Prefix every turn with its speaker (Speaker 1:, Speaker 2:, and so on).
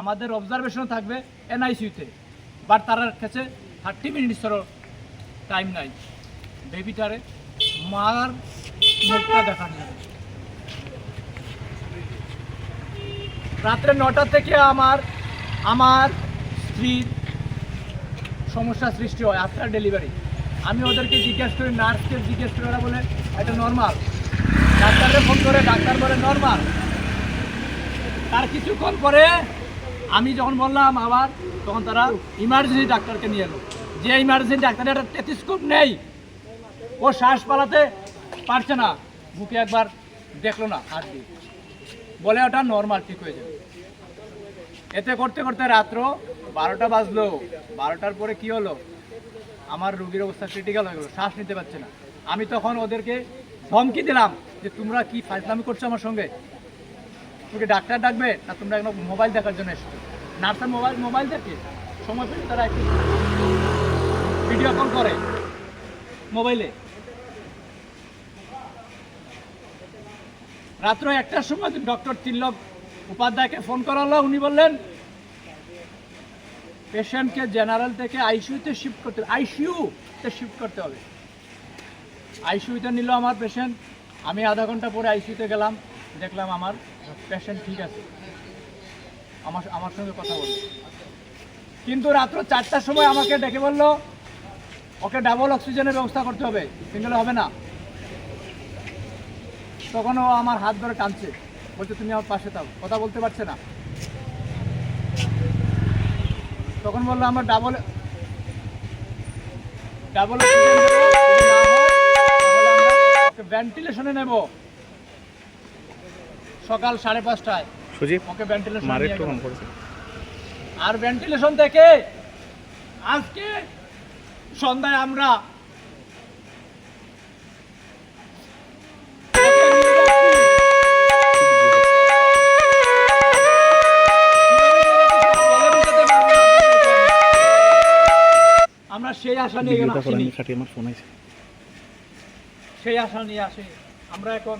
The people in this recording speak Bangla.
Speaker 1: আমাদের অবজারভেশনে থাকবে এনআইসিউতে বাট তার কাছে থার্টি মিনিটসেরও টাইম নাই। বেবিটারে মার মুখটা দেখানো যাবে রাত্রে নটা থেকে আমার আমার স্ত্রীর সমস্যা সৃষ্টি হয় আফটার ডেলিভারি আমি ওদেরকে জিজ্ঞেস করি নার্সকে জিজ্ঞেস করি ওরা বলে, এটা নর্মাল ডাক্তারকে ফোন করে, ডাক্তার বলে নর্মাল তার কিছুক্ষণ পরে আমি যখন বললাম আবার, তখন তারা ইমার্জেন্সি ডাক্তারকে নিয়ে এলো। যে ইমার্জেন্সি ডাক্তারের একটা টেথিস্কোপ নেই, ও শ্বাস পালাতে পারছে না। বুকে একবার দেখল না, হাত দিয়ে। বলে ওটা নর্মাল ঠিক হয়ে যাবে। এতে করতে করতে রাত্র বারোটা বাজলো। বারোটার পরে কি হলো? আমার রুগীর অবস্থা ক্রিটিক্যাল হয়ে গেলো, শ্বাস নিতে পারছে না। আমি তখন ওদেরকে ধমকি দিলাম যে, তোমরা কি ফাইজলামি করছ আমার সঙ্গে? তোকে ডাক্তার ডাকবে না তোমরা এখন মোবাইল দেখার জন্য এসছো? নার্সার মোবাইল মোবাইল দেখে সময় পেলে তারা একটু ভিডিও কল করে মোবাইলে। রাত্র একটার সময় ডক্টর তিলক উপাধ্যায়কে ফোন করা হলো উনি বললেন পেশেন্টকে জেনারেল থেকে আইসিইউতে শিফট করতে আইসিইউতে শিফট করতে হবে। আইসিইউতে নিল আমার পেশেন্ট আমি আধা ঘণ্টা পরে আইসিইউতে গেলাম। দেখলাম আমার পেশেন্ট ঠিক আছে। আমার আমার সঙ্গে কথা বলল কিন্তু রাত্র চারটার সময় আমাকে ডেকে বলল, ওকে ডাবল অক্সিজেনের ব্যবস্থা করতে হবে সিঙ্গেলে হবে না। তখন ও আমার হাত ধরে টানছে। বলছে, তুমি আমার পাশে থাও, কথা বলতে পারছে না। তখন বলল, আমার ডাবল ডাবল ভেন্টিলেশনে নেব। সকাল সাড়ে পাঁচটায়। ওকে ভেন্টিলেশন
Speaker 2: মার একটু কম করেছে।
Speaker 1: আর ভেন্টিলেশন থেকে আজকে সন্ধ্যায় আমরা সেই আশা নিয়ে সেই আশা নিয়ে আসি। আমরা এখন